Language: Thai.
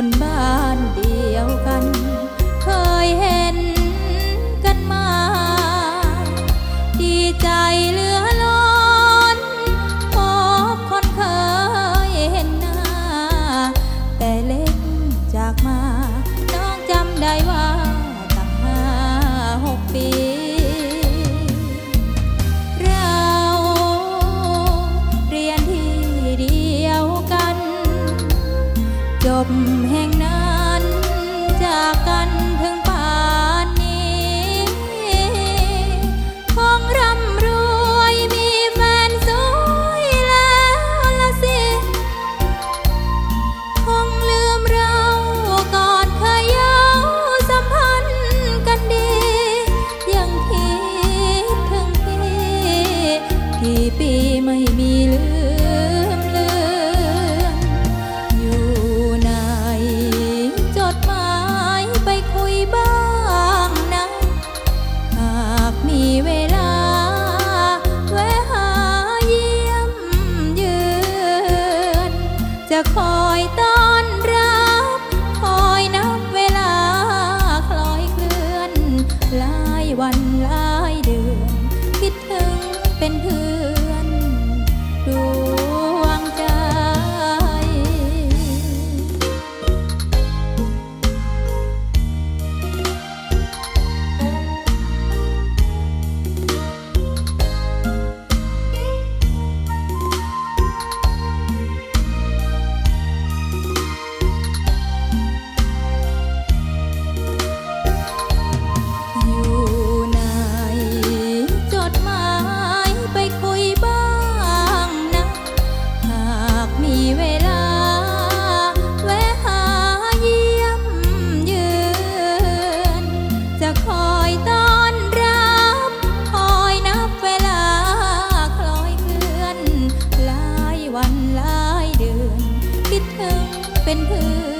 คนบ้านเดียวกัน เคยเห็น บแห่งนั้นจากกันถึงป่านนี้ คงร่ำรวยมีแฟนสวยแล้วละสิ คงลืมเราก่อนเคยเย้าสัมพันธ์กันดี ยังคิดถึงพี่กี่ปีไม่ จะคอยต้อนรับ คอยนับเวลา คล้อยเคลื่อนหลายวันหลายเดือน คิดถึงเป็นเพื่อน เป็นเพื่อน